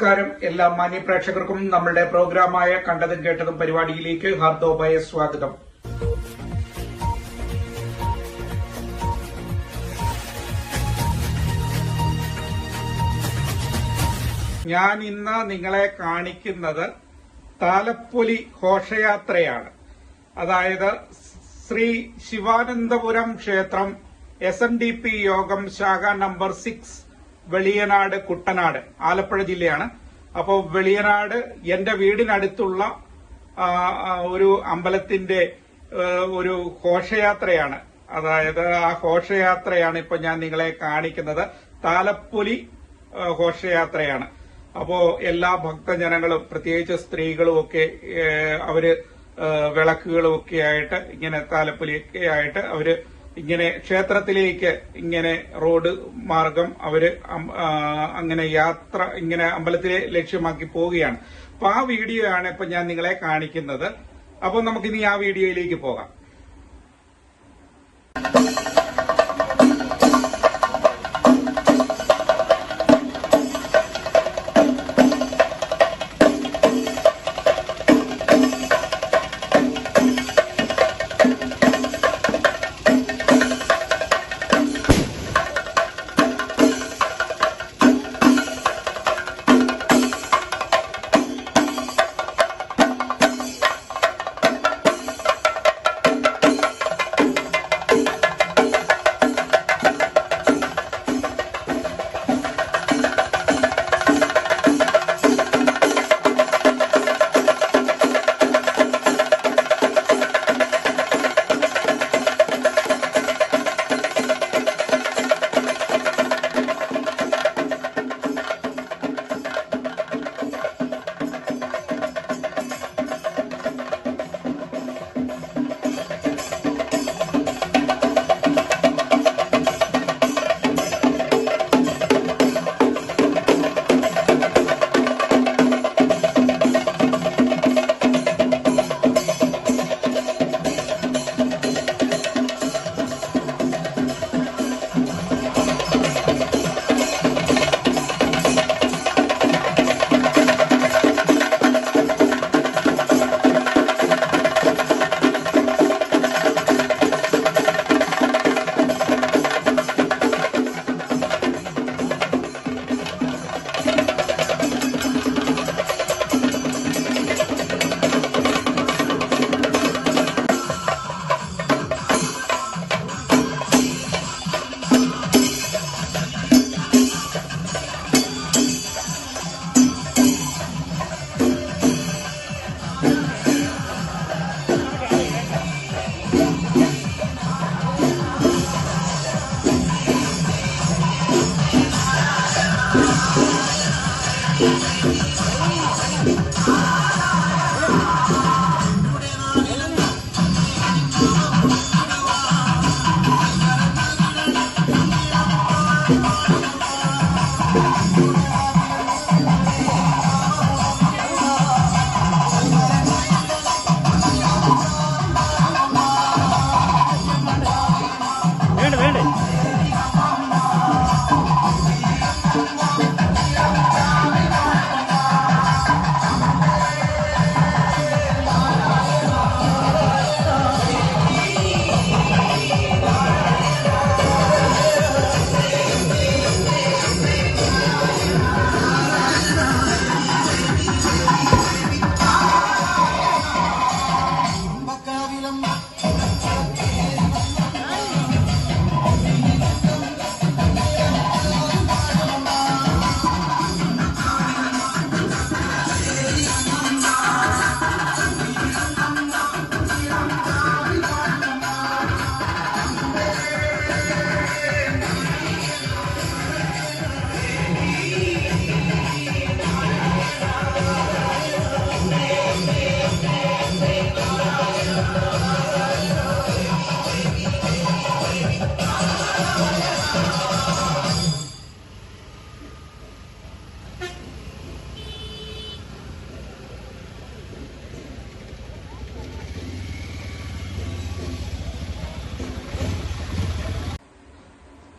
നമസ്കാരം. എല്ലാ മാന്യ പ്രേക്ഷകർക്കും നമ്മളുടെ പ്രോഗ്രാമായ കണ്ടതും കേട്ടതും പരിപാടിയിലേക്ക് ഹാർദോപായ സ്വാഗതം. ഞാൻ ഇന്ന് നിങ്ങളെ കാണിക്കുന്നത് താലപ്പൊലി ഘോഷയാത്രയാണ്. അതായത് ശ്രീ ശിവാനന്ദപുരം ക്ഷേത്രം എസ് എൻ ഡി പി യോഗം ശാഖ നമ്പർ സിക്സ് വെളിയനാട് കുട്ടനാട് ആലപ്പുഴ ജില്ലയാണ്. അപ്പോൾ വെളിയനാട് എന്റെ വീടിനടുത്തുള്ള ഒരു അമ്പലത്തിന്റെ ഒരു ഘോഷയാത്രയാണ്. അതായത് ആ ഘോഷയാത്രയാണ് ഇപ്പൊ ഞാൻ നിങ്ങളെ കാണിക്കുന്നത്. താലപ്പൊലി ഘോഷയാത്രയാണ്. അപ്പോ എല്ലാ ഭക്തജനങ്ങളും പ്രത്യേകിച്ച് സ്ത്രീകളും ഒക്കെ അവർ വിളക്കുകളും ഒക്കെ ആയിട്ട് ഇങ്ങനെ താലപ്പൊലിയൊക്കെ ആയിട്ട് അവർ ഇങ്ങനെ ക്ഷേത്രത്തിലേക്ക് ഇങ്ങനെ റോഡ് മാർഗം അവർ അങ്ങനെ യാത്ര ഇങ്ങനെ അമ്പലത്തിലെ ലക്ഷ്യമാക്കി പോവുകയാണ്. അപ്പൊ ആ വീഡിയോ ആണ് ഇപ്പൊ ഞാൻ നിങ്ങളെ കാണിക്കുന്നത്. അപ്പൊ നമുക്കിനി ആ വീഡിയോയിലേക്ക് പോകാം.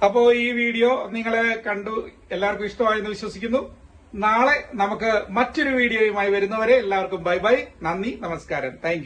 അപ്പോ ഈ വീഡിയോ നിങ്ങളെ കണ്ടു എല്ലാവർക്കും ഇഷ്ടമായെന്ന് വിശ്വസിക്കുന്നു. നാളെ നമുക്ക് മറ്റൊരു വീഡിയോയുമായി വരുന്നവരെ എല്ലാവർക്കും ബൈ ബൈ. നന്ദി നമസ്കാരം. താങ്ക്